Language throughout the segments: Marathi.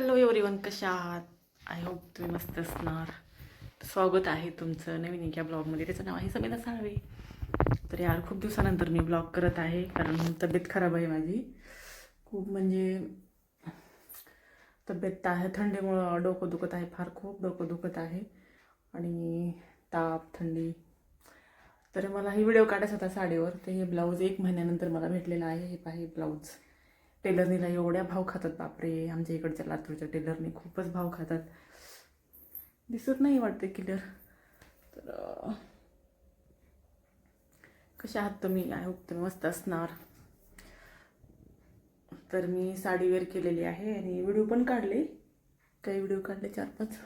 हॅलो एव्हरीवन कशा आहात? आय होप तुम्ही मस्त असणार. स्वागत आहे तुमचं नवीन एका ब्लॉगमध्ये. त्याचं नाव आहे समिता साळवे. तर यार खूप दिवसानंतर मी ब्लॉग करत आहे कारण तब्येत खराब आहे माझी. खूप म्हणजे तब्येत आहे थंडीमुळं डोकं दुखत आहे फार खूप डोकं दुखत आहे. आणि ताप थंडी. तर मला हे व्हिडिओ काढायचा होता साडीवर. तर हे ब्लाऊज एक महिन्यानंतर मला भेटलेलं आहे. हे पाहिजे ब्लाऊज. टेलरनीला एवढ्या भाव खातात बापरे. आमच्या इकडच्या लातूरच्या टेलरनी खूपच भाव खातात. दिसत नाही वाटते क्लिअर तर कशा आहात तुम्ही? आय होप तुम्ही मस्त असणार. तर मी साडी वेअर केलेली आहे आणि व्हिडिओ पण काढले. काही व्हिडिओ काढले चार पाच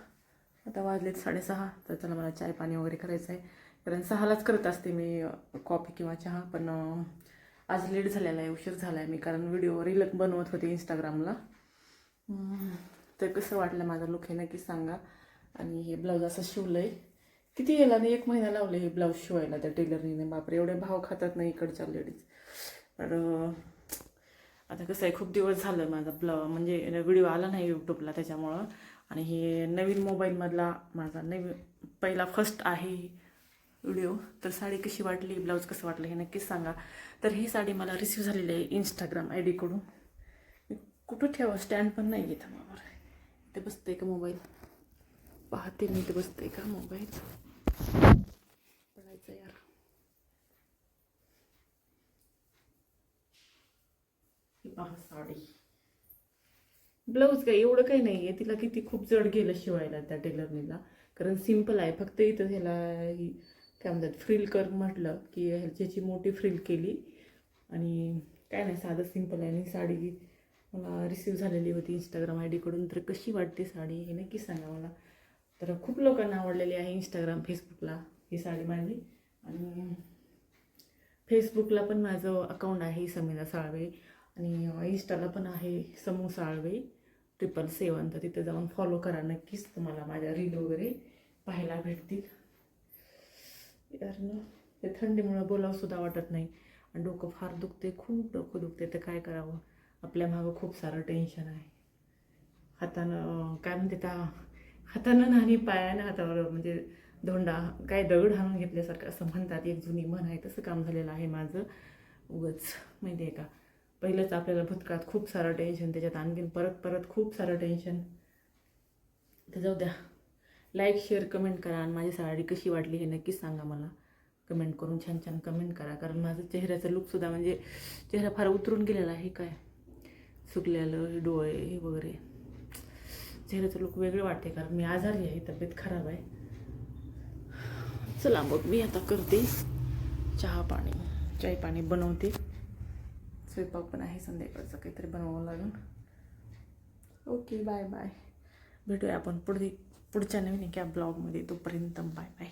आता वाजलेत साडेसहा. तर त्याला मला चाय पाणी वगैरे करायचं आहे कारण सहालाच करत असते मी कॉफी किंवा चहा. पण आज लेट झालेला आहे उशीर झाला आहे मी कारण व्हिडिओ रील बनवत होते इंस्टाग्रामला तर कसं वाटलं माझा लुक हे नक्की सांगा. आणि हे ब्लाऊज असं शिवलं आहे किती गेला नाही एक महिना लावले हे ब्लाऊज शिवायला त्या टेलरने बापरे एवढे भाव खातात नाही इकडच्या लेडीज तर आता कसं आहे खूप दिवस झालं माझा ब्ल म्हणजे व्हिडिओ आला नाही यूट्यूबला त्याच्यामुळं. आणि हे नवीन मोबाईलमधला माझा नवीन पहिला फर्स्ट आहे. व्हिडिओ तर साडी कशी वाटली ब्लाऊज कसं वाटलं हे नक्कीच सांगा. तर ही साडी मला रिसीव झालेली आहे इंस्टाग्राम आय डीकडून मी कुठं ठेवा स्टँड पण नाही घेत मावर ते बसते का मोबाईल पाहते मी ते बसते का मोबाईल पडायचं यार. पहा साडी. ब्लाऊज काय एवढं काही नाही आहे तिला किती खूप जड गेलं शिवायला त्या टेलरनीला कारण सिंपल आहे. फक्त इथं ह्याला काय म्हणतात फ्रिल कर म्हटलं की ह्याची मोठी फ्रिल केली. आणि काय नाही साधं सिंपल आहे. आणि साडी मला रिसीव झालेली होती इंस्टाग्राम आय डीकडून तर कशी वाटते साडी हे नक्की सांगा मला. तर खूप लोकांना आवडलेली आहे इंस्टाग्राम फेसबुकला ही साडी माझी. आणि फेसबुकला पण माझं अकाउंट आहे समीना साळवे. आणि इंस्टाला पण आहे समूह साळवे. ट्रिपल सेवन तर तिथे जाऊन फॉलो करा नक्कीच. तुम्हाला माझ्या रील वगैरे पाहायला भेटतील. यार ना ते थंडीमुळं बोलावं सुद्धा वाटत नाही. आणि डोकं फार दुखते खूप डोकं दुखते तर काय करावं? आपल्या मागं खूप सारं टेन्शन आहे. हातानं काय म्हणते त्या हातानं नाही पायानं हातावर म्हणजे धोंडा काय दगड हाणून घेतल्यासारखं असं म्हणतात. एक जुनी म्हण आहे तसं काम झालेलं आहे माझं. उगच माहिती आहे का? पहिलंच आपल्याला भूतकाळात खूप सारं टेन्शन त्याच्यात आणखीन परत परत खूप सारं टेन्शन तर जाऊ द्या. लाईक शेअर कमेंट करा आणि माझी साडी कशी वाटली हे नक्कीच सांगा मला. कमेंट करून छान छान कमेंट करा. कारण माझं चेहऱ्याचं लुकसुद्धा म्हणजे चेहरा फार उतरून गेलेला आहे. काय? सुकलेलं डोळे हे वगैरे. चेहऱ्याचं लुक वेगळं वाटते कारण मी आजारी आहे तब्येत खराब आहे. चला मग मी आता करते. चहा पाणी चाय पाणी बनवते. स्वयंपाक पण आहे संध्याकाळचं काहीतरी बनवावं लागेल. ओके बाय बाय भेटूया आपण पुढे. पुढच्या नवीन एका ब्लॉगमध्ये तोपर्यंत बाय बाय.